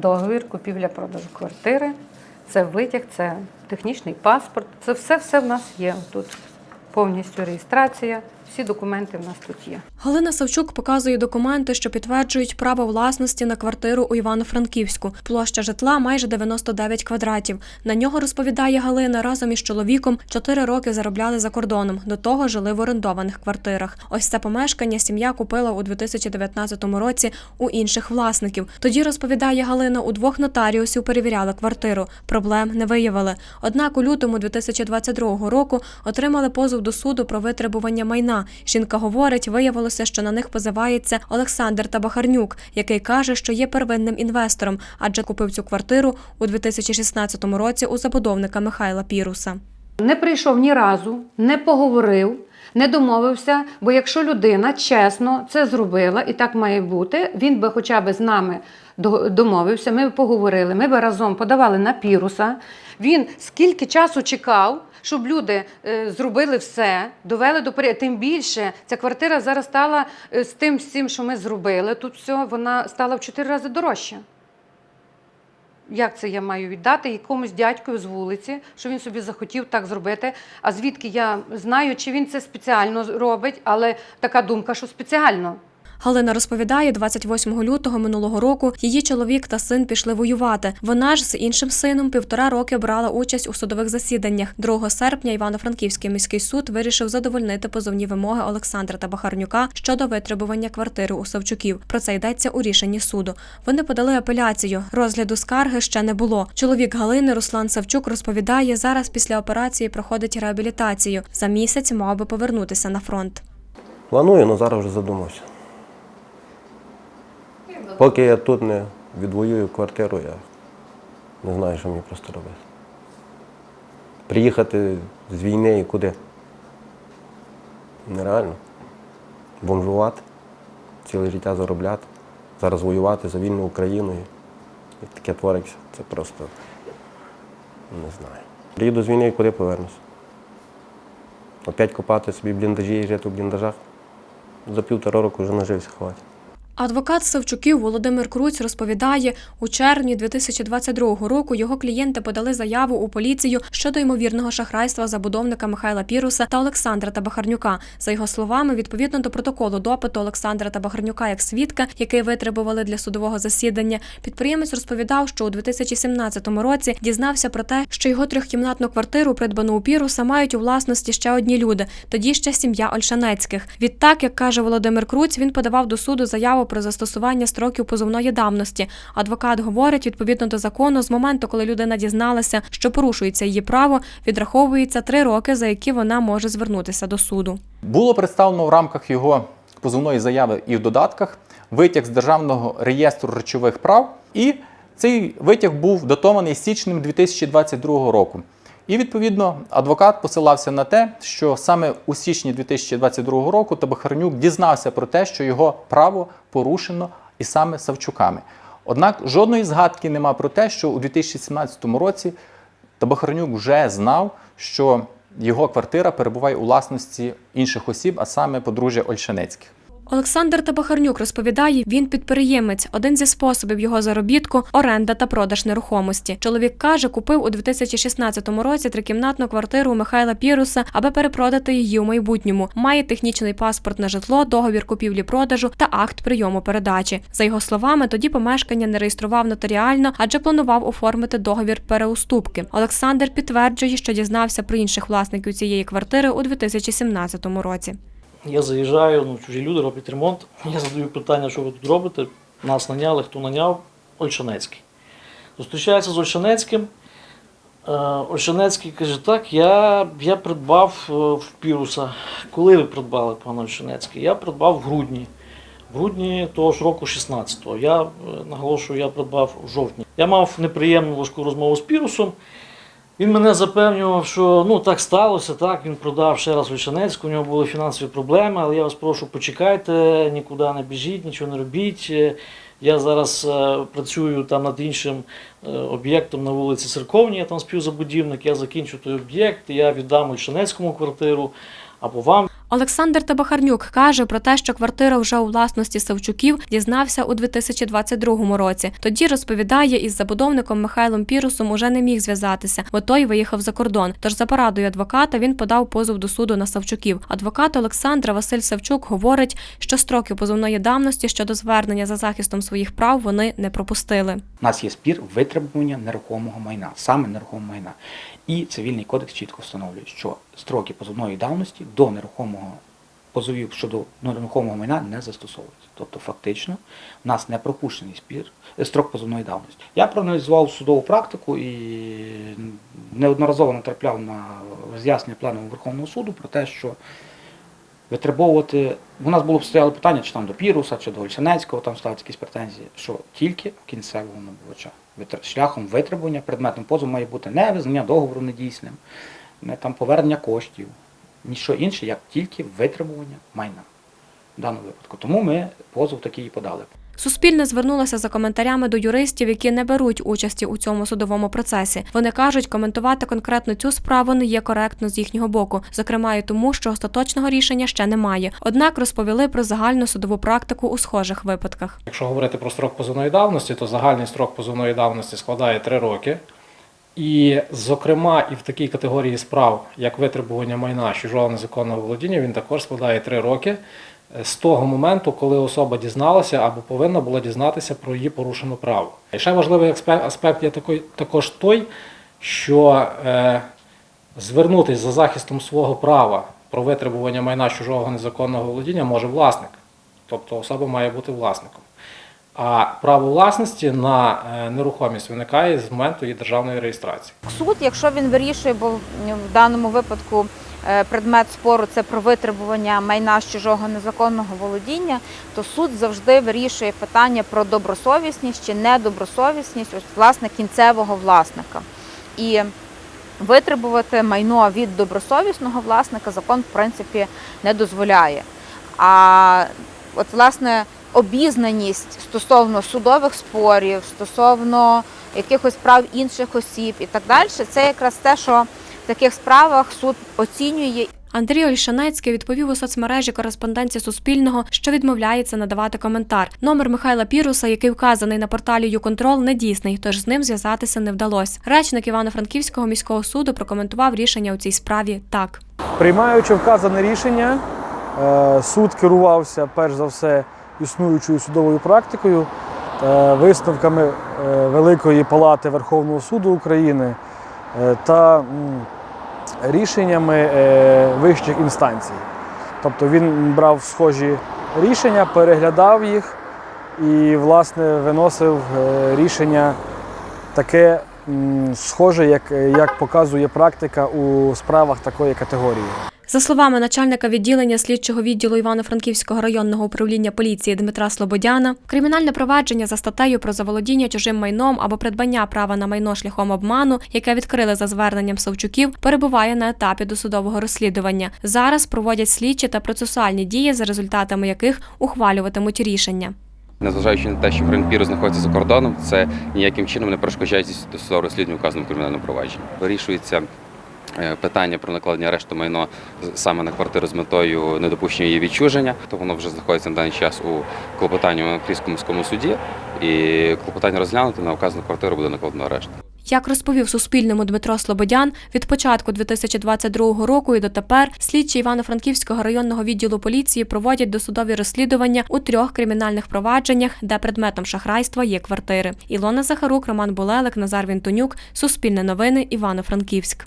договір купівля-продажу квартири, це витяг, це технічний паспорт. Це все все в нас є тут. Повністю реєстрація, всі документи в нас тут є. Галина Савчук показує документи, що підтверджують право власності на квартиру у Івано-Франківську. Площа житла майже 99 квадратів. На нього розповідає Галина разом із чоловіком 4 роки заробляли за кордоном. До того жили в орендованих квартирах. Ось це помешкання сім'я купила у 2019 році у інших власників. Тоді розповідає Галина, у двох нотаріусів перевіряли квартиру. Проблем не виявили. Однак у лютому 2022 року отримали позов до суду про витребування майна. Жінка говорить, виявилося, що на них позивається Олександр Табахарнюк, який каже, що є первинним інвестором, адже купив цю квартиру у 2016 році у забудовника Михайла Піруса. Не прийшов ні разу, не поговорив, не домовився. Бо якщо людина чесно це зробила і так має бути, він би хоча б з нами домовився. Ми б поговорили, ми б разом подавали на піруса. Він скільки часу чекав, щоб люди е, зробили все, довели до порядку. Тим більше ця квартира зараз стала е, з тим всім, що ми зробили. Тут все вона стала в чотири рази дорожча. Як це я маю віддати якомусь дядькові з вулиці, що він собі захотів так зробити? А звідки я знаю, чи він це спеціально робить, але така думка, що спеціально. Галина розповідає, 28 лютого минулого року її чоловік та син пішли воювати. Вона ж з іншим сином півтора роки брала участь у судових засіданнях. 2 серпня Івано-Франківський міський суд вирішив задовольнити позовні вимоги Олександра Табахарнюка щодо витребування квартири у Савчуків. Про це йдеться у рішенні суду. Вони подали апеляцію. Розгляду скарги ще не було. Чоловік Галини Руслан Савчук розповідає, зараз після операції проходить реабілітацію. За місяць мав би повернутися на фронт. Планую, але зараз вже задумався. Поки я тут не відвоюю квартиру, я не знаю, що мені просто робити. Приїхати з війни і куди? Нереально. Бомжувати, ціле життя заробляти, зараз воювати за вільну Україну. І таке твориться. Це просто не знаю. Приїду з війни і куди повернуся? Опять копати собі бліндажі і жити в бліндажах. За півтора року вже нажився хватить. Адвокат Савчуків Володимир Круць розповідає, у червні 2022 року його клієнти подали заяву у поліцію щодо ймовірного шахрайства забудовника Михайла Піруса та Олександра Табахарнюка. За його словами, відповідно до протоколу допиту Олександра Табахарнюка як свідка, який витребували для судового засідання, підприємець розповідав, що у 2017 році дізнався про те, що його трьохкімнатну квартиру, придбану у Піруса, мають у власності ще одні люди, тоді ще сім'я Ольшанецьких. Відтак, як каже Володимир Круць, він подавав до суду заяву про застосування строків позовної давності. Адвокат говорить, відповідно до закону, з моменту, коли людина дізналася, що порушується її право, відраховується три роки, за які вона може звернутися до суду. Було представлено в рамках його позовної заяви і в додатках витяг з Державного реєстру речових прав, і цей витяг був датований січнем 2022 року. І відповідно адвокат посилався на те, що саме у січні 2022 року Табахарнюк дізнався про те, що його право порушено і саме Савчуками. Однак жодної згадки нема про те, що у 2017 році Табахарнюк вже знав, що його квартира перебуває у власності інших осіб, а саме подружжя Ольшанецьких. Олександр Табахарнюк розповідає, він підприємець. Один зі способів його заробітку оренда та продаж нерухомості. Чоловік каже, купив у 2016 році трикімнатну квартиру у Михайла Піруса, аби перепродати її у майбутньому. Має технічний паспорт на житло, договір купівлі-продажу та акт прийому передачі. За його словами, тоді помешкання не реєстрував нотаріально, адже планував оформити договір переуступки. Олександр підтверджує, що дізнався про інших власників цієї квартири у 2017 році. Я заїжджаю, ну, чужі люди роблять ремонт. Я задаю питання, що ви тут робите. Нас наняли, хто наняв? Ольшанецький. Зустрічаюся з Ольшанецьким. Е, Ольшанецький каже, так, я, я придбав е, в Піруса. Коли ви придбали, пане Ольшанецький? Я придбав в грудні. В грудні того ж року 16-го. Я е, наголошую, я придбав в жовтні. Я мав неприємну важку розмову з Пірусом. Він мене запевнював, що ну так сталося, так він продав ще раз Вільшанецьку, у нього були фінансові проблеми, але я вас прошу, почекайте, нікуди не біжіть, нічого не робіть. Я зараз е, працюю там над іншим е, об'єктом на вулиці Церковній, я там співзабудівник, я закінчу той об'єкт, я віддам Вільшанецькому квартиру або вам. Олександр Табахарнюк каже про те, що квартира вже у власності Савчуків дізнався у 2022 році. Тоді розповідає, із забудовником Михайлом Пірусом уже не міг зв'язатися, бо той виїхав за кордон. Тож за порадою адвоката він подав позов до суду на Савчуків. Адвокат Олександра Василь Савчук говорить, що строки позовної давності щодо звернення за захистом своїх прав вони не пропустили. У нас є спір витребування нерухомого майна, саме нерухомого майна. І цивільний кодекс чітко встановлює, що строки позовної давності до нерухомого позовів щодо нерухомого майна не застосовуються. Тобто, фактично, в нас не пропущений спір е, строк позовної давності. Я проаналізував судову практику і неодноразово натрапляв на роз'яснення пленуму Верховного суду про те, що витребовувати. У нас було стояло питання, чи там до Піруса, чи до Ольшанецького там ставити якісь претензії, що тільки кінцевого набувача. Шляхом витребування предметом позову має бути не визнання договору недійсним, не там повернення коштів, ніщо інше, як тільки витребування майна в даному випадку. Тому ми позов такий і подали. Суспільне звернулося за коментарями до юристів, які не беруть участі у цьому судовому процесі. Вони кажуть, коментувати конкретно цю справу не є коректно з їхнього боку, зокрема і тому, що остаточного рішення ще немає. Однак розповіли про загальну судову практику у схожих випадках. Якщо говорити про строк позовної давності, то загальний строк позовної давності складає 3 роки. І, зокрема, і в такій категорії справ, як витребування майна чужого незаконного володіння, він також складає 3 роки е, з того моменту, коли особа дізналася або повинна була дізнатися про її порушене право. І ще важливий аспект є також той, що е, звернутися за захистом свого права про витребування майна чужого незаконного володіння може власник. Тобто особа має бути власником. А право власності на е, нерухомість виникає з моменту її державної реєстрації. Суд, якщо він вирішує, бо в даному випадку е, предмет спору це про витребування майна з чужого незаконного володіння, то суд завжди вирішує питання про добросовісність чи недобросовісність ось, власне кінцевого власника. І витребувати майно від добросовісного власника закон в принципі не дозволяє. А от власне обізнаність стосовно судових спорів, стосовно якихось прав інших осіб і так далі, це якраз те, що в таких справах суд оцінює Андрій Ольшанецький відповів у соцмережі кореспонденції Суспільного, що відмовляється надавати коментар. Номер Михайла Піруса, який вказаний на порталі «Юконтрол», не дійсний, тож з ним зв'язатися не вдалося. Речник Івано-Франківського міського суду прокоментував рішення у цій справі так. Приймаючи вказане рішення, е, суд керувався перш за все існуючою судовою практикою, е, висновками е, Великої палати Верховного суду України е, та рішеннями вищих інстанцій. Тобто він брав схожі рішення, переглядав їх і, власне, виносив рішення таке схоже, як, як показує практика у справах такої категорії. За словами начальника відділення слідчого відділу Івано-Франківського районного управління поліції Дмитра Слободяна, кримінальне провадження за статтею про заволодіння чужим майном або придбання права на майно шляхом обману, яке відкрили за зверненням Савчуків, перебуває на етапі досудового розслідування. Зараз проводять слідчі та процесуальні дії, за результатами яких ухвалюватимуть рішення. Незважаючи на те, що Гринпір знаходиться за кордоном, це ніяким чином не перешкоджає досудового розслідування вказаному кримінальному провадженні. Вирішується питання про накладення арешту майно саме на квартиру з метою недопущення її відчуження. То воно вже знаходиться на даний час у клопотанні Київському міському суді, і клопотання розглянути на вказану квартиру буде накладено арешт. Як розповів Суспільному Дмитро Слободян, від початку 2022 року і дотепер слідчі Івано-Франківського районного відділу поліції проводять досудові розслідування у трьох кримінальних провадженнях, де предметом шахрайства є квартири. Ілона Захарук, Роман Булелик, Назар Вінтонюк, Суспільне новини, Івано-Франківськ.